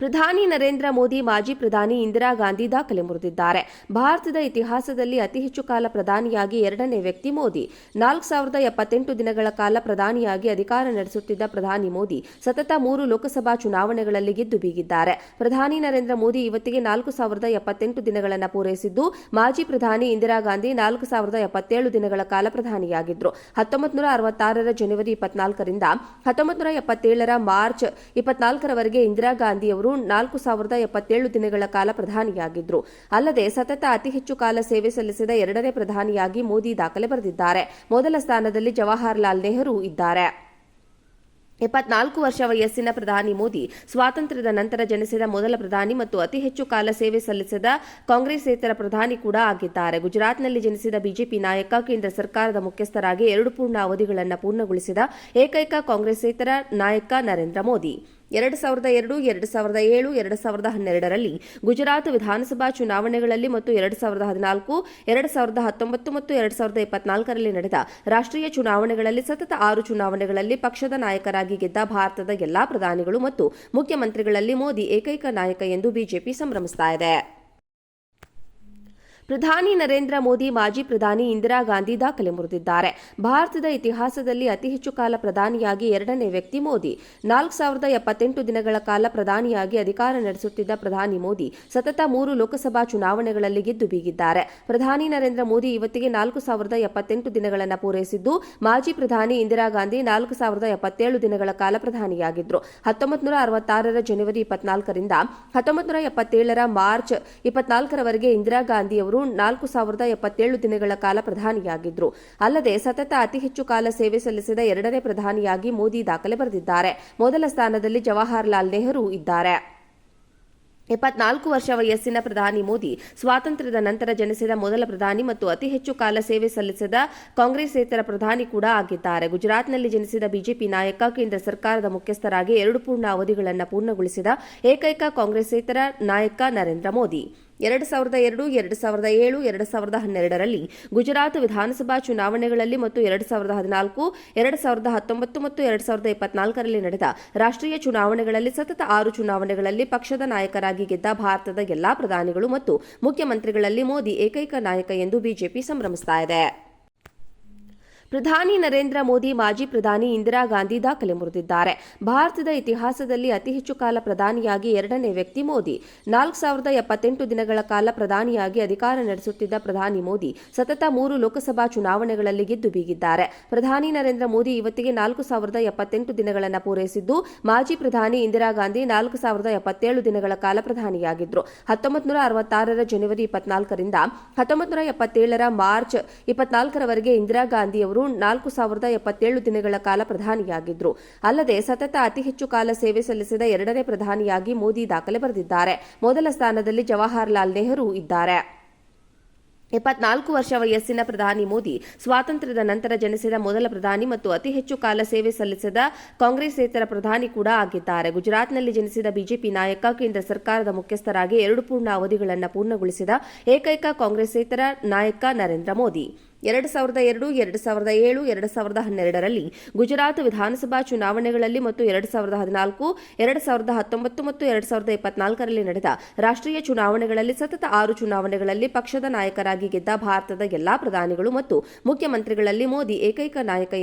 ಪ್ರಧಾನಿ ನರೇಂದ್ರ ಮೋದಿ, ಮಾಜಿ ಪ್ರಧಾನಿ ಇಂದಿರಾ ಗಾಂಧಿ ದಾಖಲೆ ಮುರಿದಿದ್ದಾರೆ. ಭಾರತದ ಇತಿಹಾಸದಲ್ಲಿ ಅತಿ ಹೆಚ್ಚು ಕಾಲ ಪ್ರಧಾನಿಯಾಗಿ ಎರಡನೇ ವ್ಯಕ್ತಿ ಮೋದಿ. ನಾಲ್ಕು ಸಾವಿರದ ಎಪ್ಪತ್ತೆಂಟು ದಿನಗಳ ಕಾಲ ಪ್ರಧಾನಿಯಾಗಿ ಅಧಿಕಾರ ನಡೆಸುತ್ತಿದ್ದ ಪ್ರಧಾನಿ ಮೋದಿ ಸತತ ಮೂರು ಲೋಕಸಭಾ ಚುನಾವಣೆಗಳಲ್ಲಿ ಗೆದ್ದು ಬೀಗಿದ್ದಾರೆ. ಪ್ರಧಾನಿ ನರೇಂದ್ರ ಮೋದಿ ಇವತ್ತಿಗೆ ನಾಲ್ಕು ಸಾವಿರದ ಎಪ್ಪತ್ತೆಂಟು ದಿನಗಳನ್ನು ಪೂರೈಸಿದ್ದು, ಮಾಜಿ ಪ್ರಧಾನಿ ಇಂದಿರಾ ಗಾಂಧಿ ನಾಲ್ಕು ಸಾವಿರದ ಎಪ್ಪತ್ತೇಳು ದಿನಗಳ ಕಾಲ ಪ್ರಧಾನಿಯಾಗಿದ್ದರು ಹತ್ತೊಂಬತ್ತು ನೂರ ಅರವತ್ತಾರರ ಜನವರಿ ಇಪ್ಪತ್ನಾಲ್ಕರಿಂದ ಹತ್ತೊಂಬತ್ತು ನೂರ ಎಪ್ಪತ್ತೇಳರ ಮಾರ್ಚ್ ಇಪ್ಪತ್ನಾಲ್ಕರವರೆಗೆ ಇಂದಿರಾ ಗಾಂಧಿಯವರು ನಾಲ್ಕು ಸಾವಿರದ ಎಪ್ಪತ್ತೇಳು ದಿನಗಳ ಕಾಲ ಪ್ರಧಾನಿಯಾಗಿದ್ದರು ಅಲ್ಲದೆ ಸತತ ಅತಿ ಹೆಚ್ಚು ಕಾಲ ಸೇವೆ ಸಲ್ಲಿಸಿದ ಎರಡನೇ ಪ್ರಧಾನಿಯಾಗಿ ಮೋದಿ ದಾಖಲೆ ಬರೆದಿದ್ದಾರೆ. ಮೊದಲ ಸ್ಥಾನದಲ್ಲಿ ಜವಾಹರಲಾಲ್ ನೆಹರು ಇದ್ದಾರೆ. ಎಪ್ಪತ್ನಾಲ್ಕು ವರ್ಷ ವಯಸ್ಸಿನ ಪ್ರಧಾನಿ ಮೋದಿ ಸ್ವಾತಂತ್ರ್ಯದ ನಂತರ ಜನಿಸಿದ ಮೊದಲ ಪ್ರಧಾನಿ ಮತ್ತು ಅತಿ ಹೆಚ್ಚು ಕಾಲ ಸೇವೆ ಸಲ್ಲಿಸಿದ ಕಾಂಗ್ರೆಸ್ಸೇತರ ಪ್ರಧಾನಿ ಕೂಡ ಆಗಿದ್ದಾರೆ. ಗುಜರಾತ್ನಲ್ಲಿ ಜನಿಸಿದ ಬಿಜೆಪಿ ನಾಯಕ, ಕೇಂದ್ರ ಸರ್ಕಾರದ ಮುಖ್ಯಸ್ಥರಾಗಿ ಎರಡು ಪೂರ್ಣ ಅವಧಿಗಳನ್ನು ಪೂರ್ಣಗೊಳಿಸಿದ ಏಕೈಕ ಕಾಂಗ್ರೆಸ್ಸೇತರ ನಾಯಕ ನರೇಂದ್ರ ಮೋದಿ. ಎರಡು ಸಾವಿರದ ಎರಡು ಎರಡು ಸಾವಿರದ ಏಳು, ಎರಡು ಸಾವಿರದ ಹನ್ನೆರಡರಲ್ಲಿ ಗುಜರಾತ್ ವಿಧಾನಸಭಾ ಚುನಾವಣೆಗಳಲ್ಲಿ ಮತ್ತು ಎರಡು ಸಾವಿರದ ಹದಿನಾಲ್ಕು, ಎರಡು ಸಾವಿರದ ಹತ್ತೊಂಬತ್ತು ಮತ್ತು ಎರಡು ಸಾವಿರದ ಇಪ್ಪತ್ನಾಲ್ಕರಲ್ಲಿ ನಡೆದ ರಾಷ್ಟ್ರೀಯ ಚುನಾವಣೆಗಳಲ್ಲಿ ಸತತ ಆರು ಚುನಾವಣೆಗಳಲ್ಲಿ ಪಕ್ಷದ ನಾಯಕರಾಗಿ ಗೆದ್ದ ಭಾರತದ ಎಲ್ಲಾ ಪ್ರಧಾನಿಗಳು ಮತ್ತು ಮುಖ್ಯಮಂತ್ರಿಗಳಲ್ಲಿ ಮೋದಿ ಏಕೈಕ ನಾಯಕ ಎಂದು ಬಿಜೆಪಿ ಸಂಭ್ರಮಿಸ್ತಾ ಇದೆ. ಪ್ರಧಾನಿ ನರೇಂದ್ರ ಮೋದಿ, ಮಾಜಿ ಪ್ರಧಾನಿ ಇಂದಿರಾ ಗಾಂಧಿ ದಾಖಲೆ ಮುರಿದಿದ್ದಾರೆ. ಭಾರತದ ಇತಿಹಾಸದಲ್ಲಿ ಅತಿ ಹೆಚ್ಚು ಕಾಲ ಪ್ರಧಾನಿಯಾಗಿ ಎರಡನೇ ವ್ಯಕ್ತಿ ಮೋದಿ. ನಾಲ್ಕು ಸಾವಿರದ ಎಪ್ಪತ್ತೆಂಟು ದಿನಗಳ ಕಾಲ ಪ್ರಧಾನಿಯಾಗಿ ಅಧಿಕಾರ ನಡೆಸುತ್ತಿದ್ದ ಪ್ರಧಾನಿ ಮೋದಿ ಸತತ ಮೂರು ಲೋಕಸಭಾ ಚುನಾವಣೆಗಳಲ್ಲಿ ಗೆದ್ದು ಬೀಗಿದ್ದಾರೆ. ಪ್ರಧಾನಿ ನರೇಂದ್ರ ಮೋದಿ ಇವತ್ತಿಗೆ ನಾಲ್ಕು ಸಾವಿರದ ಎಪ್ಪತ್ತೆಂಟು ದಿನಗಳನ್ನು ಪೂರೈಸಿದ್ದು, ಮಾಜಿ ಪ್ರಧಾನಿ ಇಂದಿರಾ ಗಾಂಧಿ ನಾಲ್ಕು ಸಾವಿರದ ಎಪ್ಪತ್ತೇಳು ದಿನಗಳ ಕಾಲ ಪ್ರಧಾನಿಯಾಗಿದ್ದರು ಹತ್ತೊಂಬತ್ತು ನೂರ ಅರವತ್ತಾರರ ಜನವರಿ ಇಪ್ಪತ್ನಾಲ್ಕರಿಂದ ಹತ್ತೊಂಬತ್ತು ನೂರ ಎಪ್ಪತ್ತೇಳರ ಮಾರ್ಚ್ ಇಪ್ಪತ್ನಾಲ್ಕರವರೆಗೆ ಇಂದಿರಾ ಗಾಂಧಿಯವರು ನಾಲ್ಕು ಸಾವಿರದ ಎಪ್ಪತ್ತೇಳು ದಿನಗಳ ಕಾಲ ಪ್ರಧಾನಿಯಾಗಿದ್ದರು ಅಲ್ಲದೆ ಸತತ ಅತಿ ಹೆಚ್ಚು ಕಾಲ ಸೇವೆ ಸಲ್ಲಿಸಿದ ಎರಡನೇ ಪ್ರಧಾನಿಯಾಗಿ ಮೋದಿ ದಾಖಲೆ ಬರೆದಿದ್ದಾರೆ. ಮೊದಲ ಸ್ಥಾನದಲ್ಲಿ ಜವಾಹರಲಾಲ್ ನೆಹರು ಇದ್ದಾರೆ. ಎಪ್ಪತ್ನಾಲ್ಕು ವರ್ಷ ವಯಸ್ಸಿನ ಪ್ರಧಾನಿ ಮೋದಿ, ಸ್ವಾತಂತ್ರ್ಯದ ನಂತರ ಜನಿಸಿದ ಮೊದಲ ಪ್ರಧಾನಿ ಮತ್ತು ಅತಿ ಹೆಚ್ಚು ಕಾಲ ಸೇವೆ ಸಲ್ಲಿಸಿದ ಕಾಂಗ್ರೆಸ್ಸೇತರ ಪ್ರಧಾನಿ ಕೂಡ ಆಗಿದ್ದಾರೆ. ಗುಜರಾತ್ನಲ್ಲಿ ಜನಿಸಿದ ಬಿಜೆಪಿ ನಾಯಕ, ಕೇಂದ್ರ ಸರ್ಕಾರದ ಮುಖ್ಯಸ್ಥರಾಗಿ ಎರಡು ಪೂರ್ಣ ಅವಧಿಗಳನ್ನು ಪೂರ್ಣಗೊಳಿಸಿದ ಏಕೈಕ ಕಾಂಗ್ರೆಸ್ಸೇತರ ನಾಯಕ ನರೇಂದ್ರ ಮೋದಿ. ಎರಡು ಸಾವಿರದ ಎರಡು ಎರಡು ಸಾವಿರದ ಏಳು, ಎರಡು ಸಾವಿರದ ಹನ್ನೆರಡರಲ್ಲಿ ಗುಜರಾತ್ ವಿಧಾನಸಭಾ ಚುನಾವಣೆಗಳಲ್ಲಿ ಮತ್ತು ಎರಡು ಸಾವಿರದ ಹದಿನಾಲ್ಕು, ಎರಡು ಸಾವಿರದ ಹತ್ತೊಂಬತ್ತು ಮತ್ತು ಎರಡು ಸಾವಿರದ ಇಪ್ಪತ್ನಾಲ್ಕರಲ್ಲಿ ನಡೆದ ರಾಷ್ಟ್ರೀಯ ಚುನಾವಣೆಗಳಲ್ಲಿ ಸತತ ಆರು ಚುನಾವಣೆಗಳಲ್ಲಿ ಪಕ್ಷದ ನಾಯಕರಾಗಿ ಗೆದ್ದ ಭಾರತದ ಎಲ್ಲಾ ಪ್ರಧಾನಿಗಳು ಮತ್ತು ಮುಖ್ಯಮಂತ್ರಿಗಳಲ್ಲಿ ಮೋದಿ ಏಕೈಕ ನಾಯಕ ಎಂದು ಬಿಜೆಪಿ ಸಂಭ್ರಮಿಸ್ತಾ ಇದೆ. ಪ್ರಧಾನಿ ನರೇಂದ್ರ ಮೋದಿ, ಮಾಜಿ ಪ್ರಧಾನಿ ಇಂದಿರಾ ಗಾಂಧಿ ದಾಖಲೆ ಮುರಿದಿದ್ದಾರೆ. ಭಾರತದ ಇತಿಹಾಸದಲ್ಲಿ ಅತಿ ಹೆಚ್ಚು ಕಾಲ ಪ್ರಧಾನಿಯಾಗಿ ಎರಡನೇ ವ್ಯಕ್ತಿ ಮೋದಿ. ನಾಲ್ಕು ಸಾವಿರದ ಎಪ್ಪತ್ತೆಂಟು ದಿನಗಳ ಕಾಲ ಪ್ರಧಾನಿಯಾಗಿ ಅಧಿಕಾರ ನಡೆಸುತ್ತಿದ್ದ ಪ್ರಧಾನಿ ಮೋದಿ ಸತತ ಮೂರು ಲೋಕಸಭಾ ಚುನಾವಣೆಗಳಲ್ಲಿ ಗೆದ್ದು ಬೀಗಿದ್ದಾರೆ. ಪ್ರಧಾನಿ ನರೇಂದ್ರ ಮೋದಿ ಇವತ್ತಿಗೆ ನಾಲ್ಕು ಸಾವಿರದ ಎಪ್ಪತ್ತೆಂಟು ದಿನಗಳನ್ನು ಪೂರೈಸಿದ್ದು, ಮಾಜಿ ಪ್ರಧಾನಿ ಇಂದಿರಾ ಗಾಂಧಿ ನಾಲ್ಕು ಸಾವಿರದ ಎಪ್ಪತ್ತೇಳು ದಿನಗಳ ಕಾಲ ಪ್ರಧಾನಿಯಾಗಿದ್ದರು ಹತ್ತೊಂಬತ್ತು ನೂರ ಅರವತ್ತಾರರ ಜನವರಿ ಇಪ್ಪತ್ನಾಲ್ಕರಿಂದ ಹತ್ತೊಂಬತ್ತು ನೂರ ಎಪ್ಪತ್ತೇಳರ ಮಾರ್ಚ್ ಇಪ್ಪತ್ನಾಲ್ಕರವರೆಗೆ ಇಂದಿರಾ ಗಾಂಧಿಯವರು ನಾಲ್ಕು ಸಾವಿರದ ಎಪ್ಪತ್ತೇಳು ದಿನಗಳ ಕಾಲ ಪ್ರಧಾನಿಯಾಗಿದ್ದರು ಅಲ್ಲದೆ ಸತತ ಅತಿ ಹೆಚ್ಚು ಕಾಲ ಸೇವೆ ಸಲ್ಲಿಸಿದ ಎರಡನೇ ಪ್ರಧಾನಿಯಾಗಿ ಮೋದಿ ದಾಖಲೆ ಬರೆದಿದ್ದಾರೆ. ಮೊದಲ ಸ್ಥಾನದಲ್ಲಿ ಜವಾಹರಲಾಲ್ ನೆಹರು ಇದ್ದಾರೆ. ಎಪ್ಪತ್ನಾಲ್ಕು ವರ್ಷ ವಯಸ್ಸಿನ ಪ್ರಧಾನಿ ಮೋದಿ ಸ್ವಾತಂತ್ರ್ಯದ ನಂತರ ಜನಿಸಿದ ಮೊದಲ ಪ್ರಧಾನಿ ಮತ್ತು ಅತಿ ಹೆಚ್ಚು ಕಾಲ ಸೇವೆ ಸಲ್ಲಿಸಿದ ಕಾಂಗ್ರೆಸ್ಸೇತರ ಪ್ರಧಾನಿ ಕೂಡ ಆಗಿದ್ದಾರೆ. ಗುಜರಾತ್ನಲ್ಲಿ ಜನಿಸಿದ ಬಿಜೆಪಿ ನಾಯಕ, ಕೇಂದ್ರ ಸರ್ಕಾರದ ಮುಖ್ಯಸ್ಥರಾಗಿ ಎರಡು ಪೂರ್ಣ ಅವಧಿಗಳನ್ನು ಪೂರ್ಣಗೊಳಿಸಿದ ಏಕೈಕ ಕಾಂಗ್ರೆಸ್ಸೇತರ ನಾಯಕ ನರೇಂದ್ರ ಮೋದಿ. ಎರಡು ಸಾವಿರದ ಎರಡು ಎರಡು ಸಾವಿರದ ಏಳು, ಎರಡು ಸಾವಿರದ ಹನ್ನೆರಡರಲ್ಲಿ ಗುಜರಾತ್ ವಿಧಾನಸಭಾ ಚುನಾವಣೆಗಳಲ್ಲಿ ಮತ್ತು ಎರಡು ಸಾವಿರದ ಹದಿನಾಲ್ಕು, ಎರಡು ಸಾವಿರದ ಹತ್ತೊಂಬತ್ತು ಮತ್ತು ಎರಡು ಸಾವಿರದ ಇಪ್ಪತ್ನಾಲ್ಕರಲ್ಲಿ ನಡೆದ ರಾಷ್ಟ್ರೀಯ ಚುನಾವಣೆಗಳಲ್ಲಿ ಸತತ ಆರು ಚುನಾವಣೆಗಳಲ್ಲಿ ಪಕ್ಷದ ನಾಯಕರಾಗಿ ಗೆದ್ದ ಭಾರತದ ಎಲ್ಲಾ ಪ್ರಧಾನಿಗಳು ಮತ್ತು ಮುಖ್ಯಮಂತ್ರಿಗಳಲ್ಲಿ ಮೋದಿ ಏಕೈಕ ನಾಯಕ